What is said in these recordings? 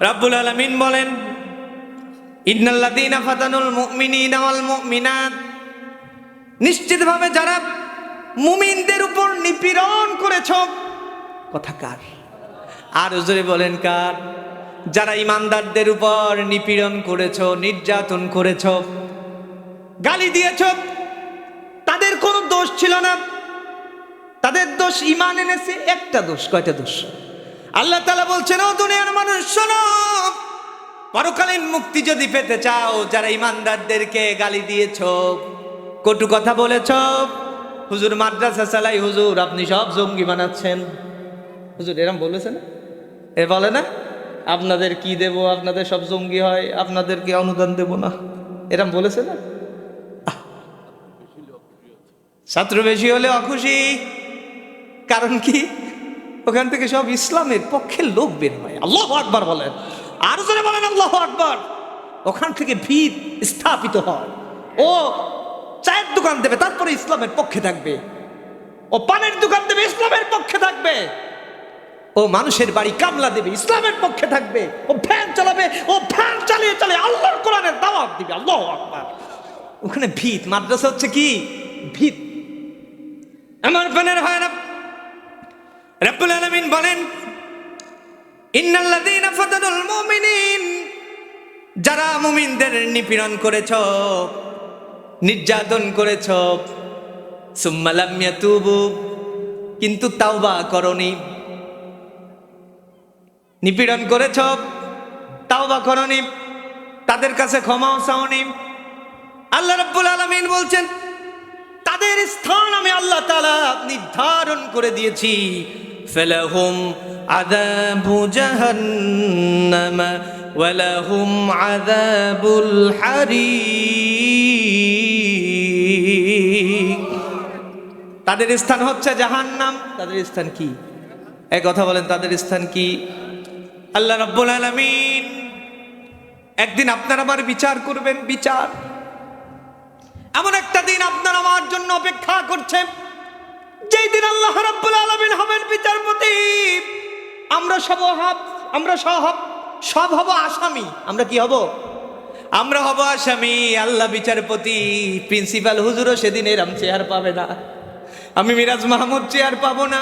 রাব্বুল আলামিন বলেন, ইন্নাল্লাযীনা ফাতানুল মুমিনিনা ওয়াল মুমিনাত। নিশ্চিতভাবে যারা মুমিনদের উপর নিপীড়ন করেছ, কথা কার? আর জোরে বলেন কার? যারা ইমানদারদের উপর নিপীড়ন করেছ, নির্যাতন করেছ, গালি দিয়েছ, তাদের কোনো দোষ ছিল না। তাদের দোষ ইমান এনেছে, একটা দোষ, কয়টা দোষ? আল্লাহ তালা বলছেন, ও দুনিয়ার মানুষ, শোনো। পরকালীন মুক্তি যদি পেতে চাও, যারা ইমানদারদেরকে গালি দিয়েছ, কটু কথা বলেছ, হুজুর মাদ্রাসা চালাই, হুজুর, আপনি সব জঙ্গি বানাচ্ছেন। হুজুর, এরম বলেছে না? এ বলে না? আপনাদের কি দেব? আপনাদের সব জঙ্গি হয়, আপনাদেরকে অনুদান দেব না। এরম বলেছে না। ছাত্র বেশি হলে অখুশি। কারণ কি? ওখান থেকে সব ইসলামের পক্ষে লোক বের হয়। আল্লাহ আকবার বলেন। আর জোরে বলেন আল্লাহ আকবার। ওখান থেকে ভিত স্থাপিত হয়। ও চায়ের দোকান দেবে, তারপরে ইসলামের পক্ষে থাকবে। ও পানের দোকান দেবে, ইসলামের পক্ষে থাকবে। ও মানুষের বাড়ি কামলা দেবে, ইসলামের পক্ষে থাকবে। ও ফ্যান চালাবে, ও ফ্যান চালিয়ে চালিয়ে আল্লাহর কোরআনের দাওয়াত দিবে। আল্লাহ আকবার। ওখানে ভিত মাদ্রাসা হচ্ছে কি? ভিত আমার ফ্যানের হয় না রব্বুল আলামিন বলেন যারা মুমিনদের নিপীড়ন করেছ, নির্যাতন করেছ, সুম্মা লাম ইয়াতুবু, কিন্তু তাওবা করনি। নিপীড়ন করেছ, তাওবা করনি, তাদের কাছে ক্ষমাও চাওনি। আল্লাহ রাব্বুল আলামিন বলছেন, তাদের স্থান আমি আল্লাহ তাআলা নির্ধারণ করে দিয়েছি। ফেলাহুম আযাবু জাহান্নাম ওয়ালাহুম আযাবুল হারিক তাদের স্থান হচ্ছে জাহান্নাম। তাদের স্থান কি? এক কথা বলেন তাদের স্থান কি? আল্লাহ রাব্বুল আলামিন একদিন আপনার আমার বিচার করবেন বিচার। এমন একটা দিন আপনার আমার জন্য অপেক্ষা করছে। যেই দিন আল্লাহ রাব্বুল আলামিন হবেন বিচারপতি, আমরা সব হব আমরা সব সব হব আসামি। আমরা কি হব? আমরা হব আসামি, আল্লাহ বিচারপতি, প্রিন্সিপাল হুজুরও সেদিন এরম চেয়ার পাবে না। আমি মিরাজ মাহমুদ চেয়ার পাবো না।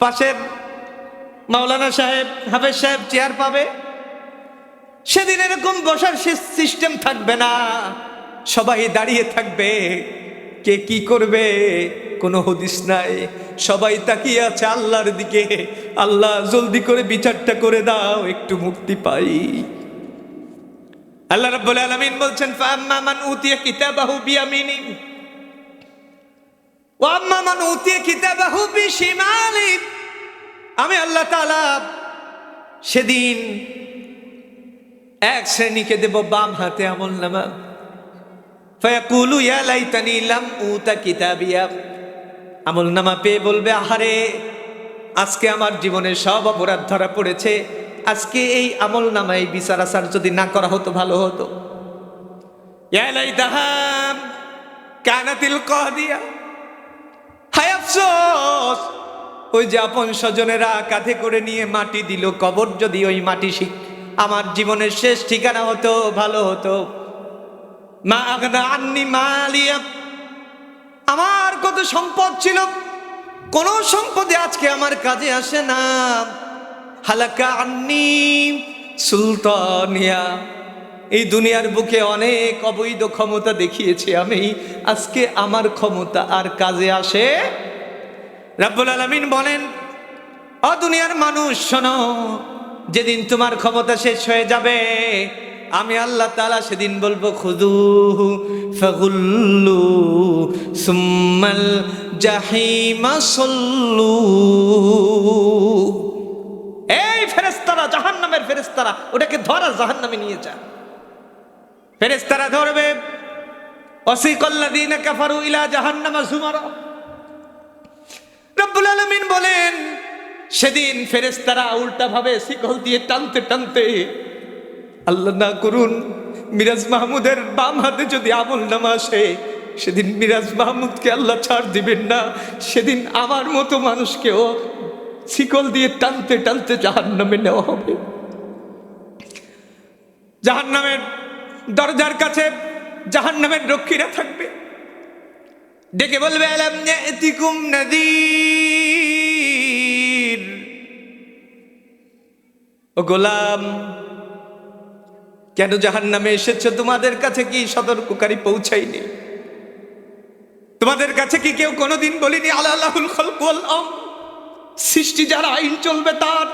পাশের মাওলানা সাহেব, হাফেজ সাহেব চেয়ার পাবে। সেদিন এরকম বসার সিস্টেম থাকবে না। সবাই দাঁড়িয়ে থাকবে। কে কি করবে? কোনো হদিস নাই। সবাই তাকিয়ে আছে আল্লাহর দিকে। আল্লাহ, জলদি করে বিচারটা করে দাও, একটু মুক্তি পাই। আল্লাহ রাব্বুল আলামিন বলছেন ফাম্মা মান উতিয়া কিতাবাহু বিয়ামিনি ওয়া আম্মা মান উতিয়া কিতাবাহু বিশিমালি আমি আল্লাহ তাআলা সেদিন এক শ্রেণীকে দেব বাম হাতে আমল নামা। ফায়াকুলু, ইয়া লাইতানি লাম উতা কিতাবিয়া। আমল নামা পেয়ে বলবে, আহারে, আজকে আমার জীবনের সব অপরাধ ধরা পড়েছে। আজকে এই আমল নামায় বিচার আচার যদি না করা হতো, ভালো হতো। কানাতিল কহদিয়া হায় আফসোস, ওই যে আপন স্বজনেরা কাঁধে করে নিয়ে মাটি দিল, কবর যদি ওই মাটি আমার জীবনের শেষ ঠিকানা হতো, ভালো হতো। মা আগদা আন্নি মালিয়া আমার কত সম্পদ ছিল, কোন সম্পদে আজকে আমার কাজে আসে না। হালাকা আন্নি সুলতানিয়া, এই দুনিয়ার বুকে অনেক অবৈধ ক্ষমতা দেখিয়েছি আমি। আজকে আমার ক্ষমতা আর কাজে আসে। রাব্বুল আলামিন বলেন, অ দুনিয়ার মানুষ, শোনো, যেদিন তোমার ক্ষমতা শেষ হয়ে যাবে আমি আল্লাহ তালা সেদিন বলব খুদু ফগুল্লু সুম্মাল জাহিমা সল্লু। এই ফেরেস্তারা জাহান নামের ফেরেস্তারা ওটাকে ধরা জাহান নামে নিয়ে যা। ফেরেস্তারা ধরবে অসিকল্লাদিন কাফারু ইলা জাহান্নামা জুমারা। রব্বুল আলামিন বলেন, সেদিন ফেরেস্তারা উল্টা ভাবে শিকল দিয়ে টানতে টানতে আল্লাহ না করুন, মিরাজ মাহমুদের বাম হাতে যদি আমল নামা আসে, সেদিন মিরাজ মাহমুদকে আল্লাহ ছাড় দিবেন না, সেদিন আমার মতো মানুষকেও শিকল দিয়ে টানতে টানতে জাহান নামে নেওয়া হবে। জাহান নামের দরজার কাছে জাহান নামের রক্ষীরা থাকবে। ডেকে বলবে, আলাম ইয়াতিকুম নাদির? ও গোলাম কেন জাহান নামে এসেছ? তোমাদের কাছে কি সতর্ককারী পৌঁছায়নি? তোমাদের কাছে কি কেউ কোনোদিন বলিনি আল্লাহ আল্লাহুল খলকুল সৃষ্টি যারা আইন চলবে তার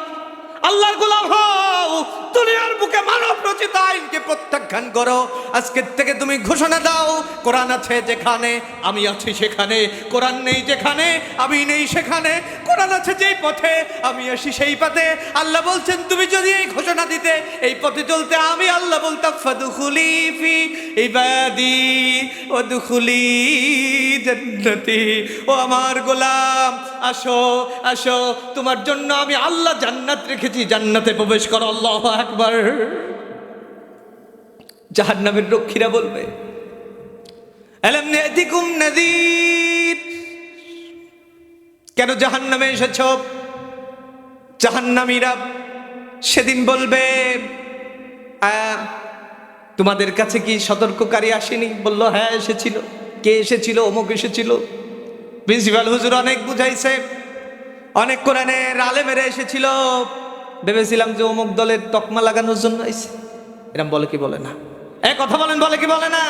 প্রত্যাখ্যান করো। আজকের থেকে তুমি ঘোষণা দাও, কোরআন আছে যেখানে, আমি আছি সেখানে, কোরআন নেই যেখানে, আমি নেই সেখানে, কোরআন আছে যেই পথে, আমি আসি সেই পথে। আল্লাহ বলছেন, তুমি যদি এই ঘোষণা দিতে, এই পথে চলতে আমি আল্লাহ বলতাম, ফাদুখুলি ফি ইবাদি ও দুখুলি ও আমার গোলাম, আসো আসো, তোমার জন্য আমি আল্লাহ জান্নাত রেখেছি, জান্নাতে প্রবেশ করো, আল্লাহ একবার জাহান্নামের রক্ষীরা বলবে কেন জাহান্নামে এসেছ? জাহান্নামীরা সেদিন বলবে তোমাদের কাছে কি সতর্ককারী আসেনি? বলল হ্যাঁ এসেছিল। কে এসেছিল? অমুক এসেছিল। প্রিন্সিপাল হুজুর অনেক বুঝাইছে, অনেক কোরআনের আলেমেরা এসেছিল। ভেবেছিলাম যে অমুক দলের তকমা লাগানোর জন্য এসে এরম বলে কি বলে না। এ কথা বলেন বলে কি বলে না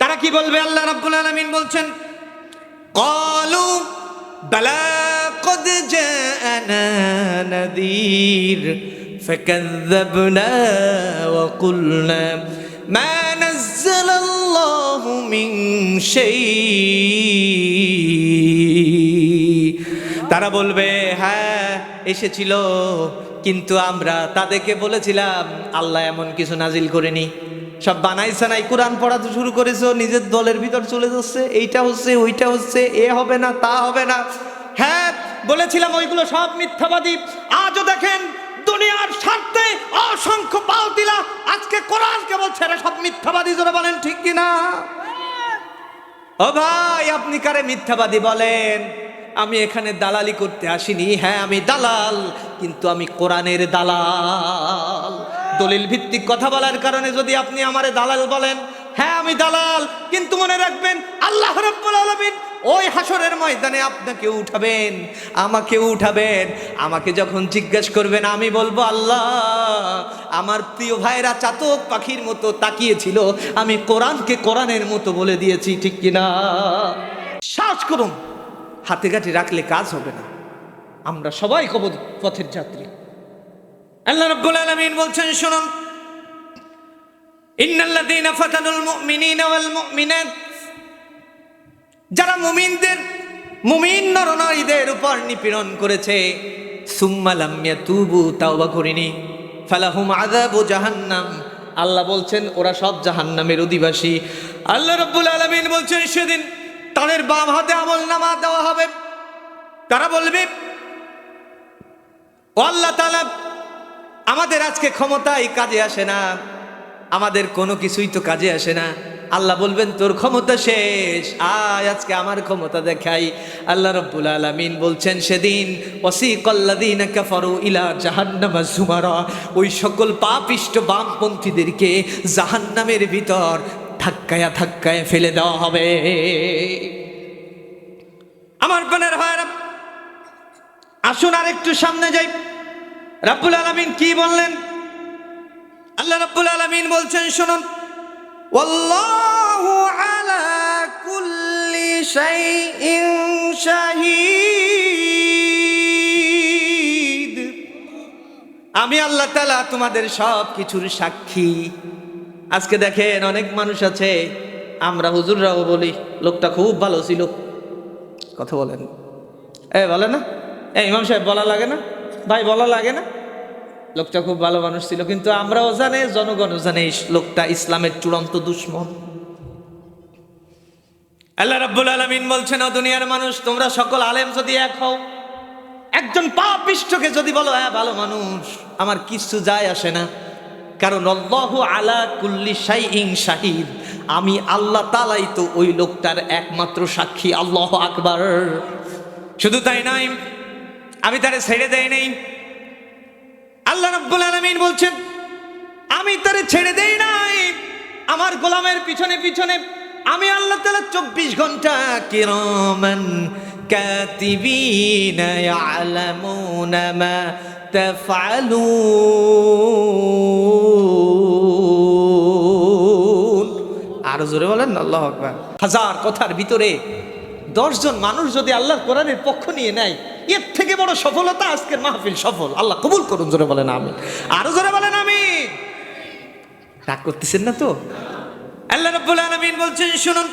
তারা কি বলবে আল্লাহ রাব্বুল আলামিন বলছেন قالوا بلى قد جاءنا نذير فكذبنا وقلنا ما نزل الله من شيء তারা বলবে হ্যাঁ এসেছিল কিন্তু আমরা তাদেরকে বলেছিলাম, আল্লাহ এমন কিছু নাজিল করেনি। সব বানাই সানাই কোরআন পড়াতে শুরু করেছ, নিজের দলের ভিতর চলে যাচ্ছে, এইটা হচ্ছে, ওইটা হচ্ছে, এ হবে না, তা হবে না। হ্যাঁ বলেছিলাম ওইগুলো সব মিথ্যাবাদী। আজও দেখেন, দুনিয়ার স্বার্থে অসংখ্য বাউতিলা আজকে কোরআনকে বলছে, এরা সব মিথ্যাবাদী যারা বলেন, ঠিক কিনা? ও ভাই, আপনি কারে মিথ্যাবাদী বলেন? আমি এখানে দালালি করতে আসিনি। হ্যাঁ আমি দালাল, কিন্তু আমি কোরআনের দালাল। দলিল ভিত্তিক কথা বলার কারণে যদি আপনি আমারে দালাল বলেন হ্যাঁ আমি দালাল, কিন্তু মনে রাখবেন আল্লাহ রাব্বুল আলামিন ওই হাসরের ময়দানে আপনাকে উঠাবেন, আমাকে উঠাবেন। আমাকে যখন জিজ্ঞেস করবেন, আমি বলব, আল্লাহ, আমার প্রিয় ভাইরা চাতক পাখির মতো তাকিয়েছিল, আমি কোরআনকে কোরআনের মতো বলে দিয়েছি, ঠিক কিনা? শ্বাস করুন। হাতে কাঠি রাখলে কাজ হবে না। আমরা সবাই কব পথের যাত্রী। আল্লাহ রাব্বুল আলামিন বলছেন, শুনুন। যারা মুমিনদের, মুমিন নরনারীদের উপর নিপীড়ন করেছে, সুম্মা লাম ইয়াতুবু, তাওবা করিনি। ফালাহুম আযাবু জাহান্নাম। আল্লাহ বলছেন, ওরা সব জাহান্নামের অধিবাসী। আল্লাহ রাব্বুল আলামিন বলছেন, সেদিন তাদের বাম হাতে আমল নামা দেওয়া হবে। তারা বলবে? ও আল্লাহ তাআলা, আমাদের আজকে ক্ষমতাই কাজে আসে না। আমাদের কোনো কিছুই তো কাজে আসে না। আল্লাহ বলবেন, তোর ক্ষমতা শেষ। আয় আজকে আমার ক্ষমতা দেখাই। আল্লাহ রব্বুল আলামিন বলছেন, সেদিন ওয়াসিকাল্লাযীনা কাফারু ইলা জাহান্নামা জুমারা। ওই সকল পাপিষ্ট বামপন্থীদেরকে জাহান্নামের ভিতর ধাক্কায়া ধাক্কায় ফেলে দেওয়া হবে। আমার বোনের ভাইরা আসুন আর একটু সামনে যাই। রাব্বুল আলামিন কি বললেন? আল্লাহ রাব্বুল আলামিন বলছেন, শুনুন। আলা কুল্লি আমি আল্লাহ তাআলা তোমাদের সব কিছুর সাক্ষী। আজকে দেখেন অনেক মানুষ আছে, আমরা হুজুররাও বলি, লোকটা খুব ভালো ছিল। কথা বলেন। এ বলে না? এ ইমাম সাহেব, বলা লাগে না? ভাই, বলা লাগে না? লোকটা খুব ভালো মানুষ ছিল, কিন্তু আমরাও জানে, জনগণও জানে লোকটা ইসলামের চূড়ান্ত দুশ্মন। আল্লাহ রাব্বুল আলামিন বলছেন, ও দুনিয়ার মানুষ, তোমরা সকল আলেম যদি এক হও, একজন পাপিষ্ঠকে যদি বলো হ্যাঁ ভালো মানুষ, আমার কিছু যায় আসে না। কারণ আল্লাহু আলা কুল্লি শাইইন শাহিদ। আমি আল্লাহ তালাই তো ওই লোকটার একমাত্র সাক্ষী, আল্লাহ আকবার। শুধু তাই নয়, আমি তারে ছেড়ে দেই নেই। আল্লাহ রাব্বুল আলামিন বলছেন, আমি তারে ছেড়ে দেই নাই। আমার গোলামের পিছনে পিছনে আমি আল্লাহ তাআলা চব্বিশ ঘণ্টা কিরামান কাতিবিন ইয়ালামুনা মা তাফআলুন আর জোরে বলেন, আল্লাহ আকবার। হাজার কথার ভিতরে দশজন মানুষ যদি আল্লাহর কোরআনের পক্ষ নিয়ে নেয়, এর থেকে বড় সফলতা আজকের মাহফিল সফল। আল্লাহ কবুল করুন, জোরে বলেন আমি আরও জোরে বলেন আমি রাগ করতেছেন না তো? আল্লাহ রাব্বুল আলামিন বলছেন, শুনুন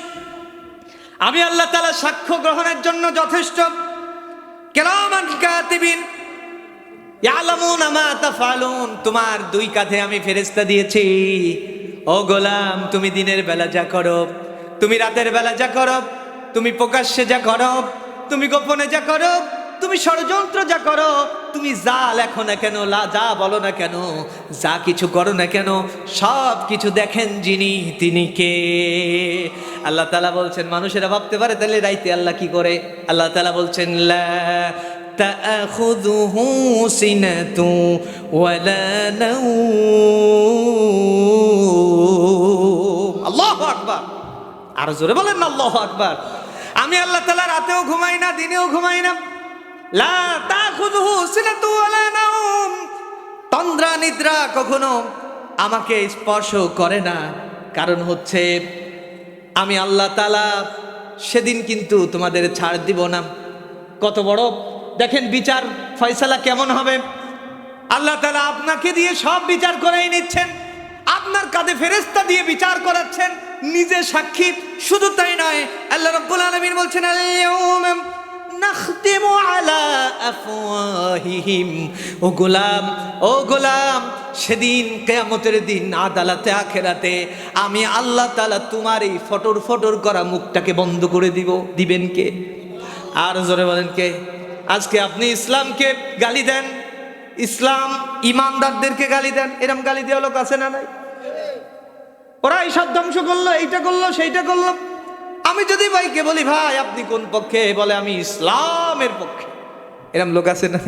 আমি আল্লাহ তালা সাক্ষ্য গ্রহণের জন্য যথেষ্ট। কেরামান কাতিবিন, ইয়ালামুনা মা তাফআলুন, তোমার দুই কাঁধে আমি ফেরেস্তা দিয়েছি। ও গোলাম, তুমি দিনের বেলা যা করো, তুমি রাতের বেলা যা করো, তুমি প্রকাশ্যে যা করো, তুমি গোপনে যা করো তুমি ষড়যন্ত্র যা করো তুমি যা লেখো না কেন লা যা বলো না কেন যা কিছু করো না কেন সব কিছু দেখেন যিনি তিনি কে আল্লাহ তালা বলছেন মানুষেরা ভাবতে পারে তাহলে রাইতে আল্লাহ কি করে আল্লাহ তালা বলছেন লা تأخذه سنة ولا نوم الله أكبر আর জোরে বলেন না আল্লাহ আকবার আমি আল্লাহ তালা রাতেও ঘুমাই না দিনেও ঘুমাই না তন্দ্রা, নিদ্রা কখনো আমাকে স্পর্শ করে না। কারণ হচ্ছে, আমি আল্লাহ তালা সেদিন কিন্তু তোমাদের ছাড় দিব না। কত বড়। দেখেন বিচার ফয়সালা কেমন হবে। আল্লাহ তালা আপনাকে দিয়ে সব বিচার করেই নিচ্ছেন। আপনার কাঁধে ফেরেস্তা দিয়ে বিচার করাচ্ছেন। নিজে সাক্ষী। শুধু তাই নয়, আল্লাহ রব্বুল আলমিন বলছেন নাখতিমু আলা আফওয়াহিহিম। ও গোলাম ও গোলাম, সেদিন কেয়ামতের দিন আদালতে, আখেরাতে আমি আল্লাহ তাআলা তোমার এই ফটর ফটর করা মুখটাকে বন্ধ করে দিব। দিবেন কে? আর জোরে বলেন কে? আজকে আপনি ইসলামকে গালি দেন, ইসলাম ইমানদারদেরকে গালি দেন, এরম গালি দেওয়া লোক আছে না নাই? ওরা এইসব ধ্বংস করল, এইটা করল, সেইটা করল। আমি যদি ভাইকে বলি, ভাই, আপনি কোন পক্ষে? বলে, আমি ইসলামের পক্ষে। এরম লোক আছে না?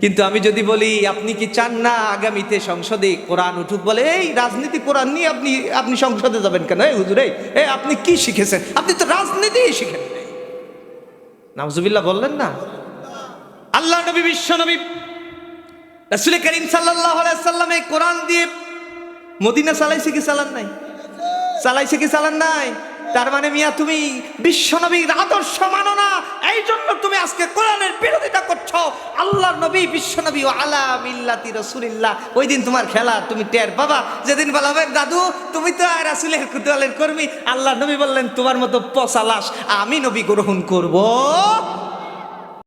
কিন্তু আমি যদি বলি, আপনি কি চান না আগামীতে সংসদে কোরআন উঠুক? বলে, এই রাজনীতি কোরআন নিয়ে আপনি আপনি সংসদে যাবেন কেন? এই হুজুর, এই আপনি কি শিখেছেন? আপনি তো রাজনীতি শিখেন। নামজুবিল্লাহ বললেন না? আল্লাহ নবী, বিশ্ব নবী, রাসুল করিম সাল্লাহ সাল্লাম এই কোরআন দিয়ে মদিনা চালাইছে কি চালান নাই? চালাইছে কি চালান নাই? তার মানে মিয়া, তুমি বিশ্বনবীর আদর্শ মানো না। এই জন্য তুমি আজকে কোরআনের বিরোধিতা করছ। আল্লাহ নবী বিশ্বনবী ও আলা মিল্লাতি রসুলিল্লাহ। ওই দিন তোমার খেলা, তুমি টের বাবা যেদিন বলা বলাবে দাদু, তুমি তো আর রাসুলের কুতুয়ালের কর্মী। আল্লাহ নবী বললেন, তোমার মতো পচালাস আমি নবী গ্রহণ করব।